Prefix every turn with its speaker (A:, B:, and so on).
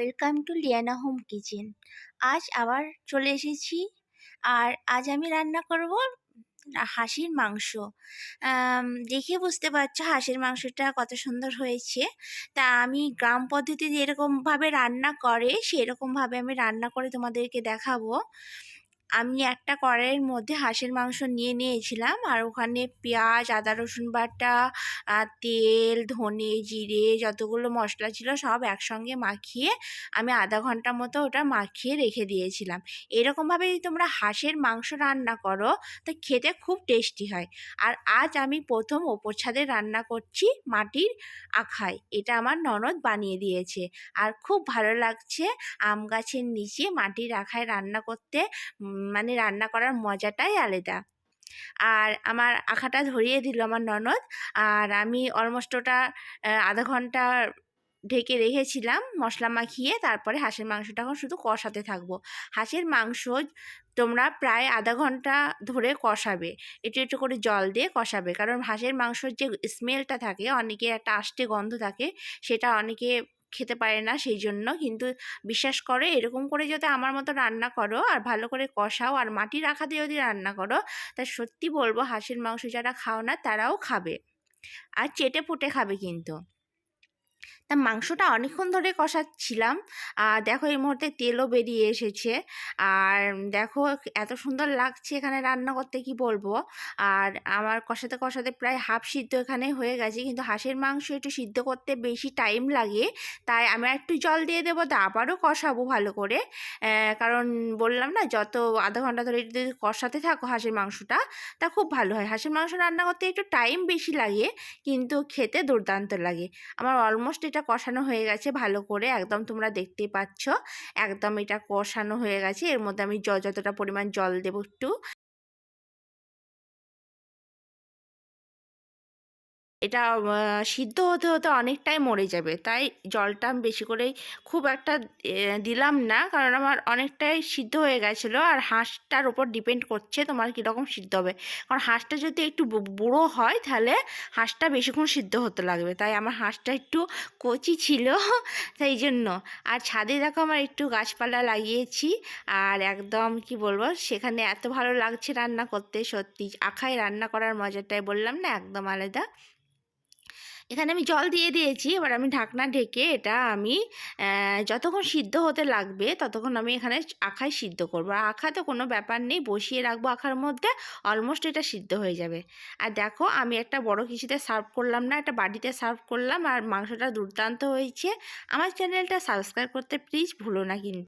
A: Welcome to Liana home kitchen আজ আবার চলে এসেছি। আর আজ আমি রান্না করব হাঁসির মাংস। দেখে বুঝতে পারছ হাঁসের মাংসটা কত সুন্দর হয়েছে। তা আমি গ্রাম পদ্ধতি যেরকমভাবে রান্না করে, সেরকমভাবে আমি রান্না করে তোমাদেরকে দেখাবো। আমি একটা কড়াইয়ের মধ্যে হাঁসের মাংস নিয়ে নিয়েছিলাম। আর ওখানে পেঁয়াজ, আদা, রসুন বাটা তেল, ধনে, জিরে যতগুলো মশলা ছিল সব একসঙ্গে মাখিয়ে আমি আধা ঘণ্টা মতো ওটা মাখিয়ে রেখে দিয়েছিলাম। এরকমভাবে যদি তোমরা হাঁসের মাংস রান্না করো, তা খেতে খুব টেস্টি হয়। আর আজ আমি প্রথম ওপর ছাদে রান্না করছি মাটির আখায় এটা আমার ননদ বানিয়ে দিয়েছে। আর খুব ভালো লাগছে আম গাছের নিচে মাটির আখায় রান্না করতে। মানে রান্না করার মজাটাই আলাদা। আর আমার আখাটা ধরিয়ে দিল আমার ননদ, আর আমি অলমোস্ট ওটা আধা ঘণ্টা ঢেকে রেখেছিলাম মশলা মাখিয়ে, তারপরে হাঁসের মাংসটা এখন শুধু কষাতে থাকব। হাঁসের মাংস তোমরা প্রায় আধা ঘণ্টা ধরে কষাবে, একটু একটু করে জল দিয়ে কষাবে। কারণ হাঁসের মাংসর যে স্মেলটা থাকে অনেকে একটা আষ্টে গন্ধ থাকে, সেটা অনেকে খেতে পারে না সেই জন্য কিন্তু বিশ্বাস করে, এরকম করে যদি আমার মতো রান্না করো আর ভালো করে কষাও আর মাটি রাখা দিয়ে যদি রান্না করো, তা সত্যি বলব হাঁসের মাংস যারা খাও না তারাও খাবে। আর চেটে ফুটে খাবে কিন্তু। তা মাংসটা অনেকক্ষণ ধরে কষাচ্ছিলাম। আর দেখো এই মুহূর্তে তেলও বেরিয়ে এসেছে। আর দেখো এত সুন্দর লাগছে এখানে রান্না করতে, কি বলব? আর আমার কষাতে কষাতে প্রায় হাফ সিদ্ধ এখানে হয়ে গেছে। কিন্তু হাঁসের মাংস একটু সিদ্ধ করতে বেশি টাইম লাগে। তাই আমি একটু জল দিয়ে দেবো, তা আবারও কষাবো ভালো করে। কারণ বললাম না, যত আধা ঘণ্টা ধরে যদি কষাতে থাকো হাঁসের মাংসটা, তা খুব ভালো হয়। হাঁসের মাংস রান্না করতে একটু টাইম বেশি লাগে, কিন্তু খেতে দুর্দান্ত লাগে। আমার অলমোস্ট এটা কষানো হয়ে গেছে ভালো করে, একদম তোমরা দেখতেই পাচ্ছ। একদম এটা কষানো হয়ে গেছে, এর মধ্যে আমি যতটা পরিমাণ জল দেবো একটু। এটা সিদ্ধ হতে হতে অনেকটাই মরে যাবে। তাই জলটা আমি বেশি করেই খুব একটা দিলাম না। কারণ আমার অনেকটাই সিদ্ধ হয়ে গেছিল। আর হাঁসটার ওপর ডিপেন্ড করছে তোমার কীরকম সিদ্ধ হবে। কারণ হাঁসটা যদি একটু বুড়ো হয়, তাহলে হাঁসটা বেশিক্ষণ সিদ্ধ হতে লাগবে। তাই আমার হাঁসটা একটু কচি ছিল তাই জন্য। আর ছাদে দেখো আমার একটু গাছপালা লাগিয়েছি। আর একদম, কি বলব, সেখানে এত ভালো লাগছে রান্না করতে, সত্যি। আখায় রান্না করার মজাটাই বললাম না, একদম আলাদা। এখানে আমি জল দিয়ে দিয়েছি, এবার আমি ঢাকনা ঢেকে এটা আমি যতক্ষণ সিদ্ধ হতে লাগবে ততক্ষণ আমি এখানে আখায় সিদ্ধ করব। আর আখা তো কোনো ব্যাপার নেই, বসিয়ে রাখব আখার মধ্যে অলমোস্ট এটা সিদ্ধ হয়ে যাবে। আর দেখো আমি একটা বড় কিছুতে সার্ভ করলাম না, একটা বাড়িতে সার্ভ করলাম, আর মাংসটা দুর্দান্ত হয়েছে। আমার চ্যানেলটা সাবস্ক্রাইব করতে প্লিজ ভুলো না কিন্তু।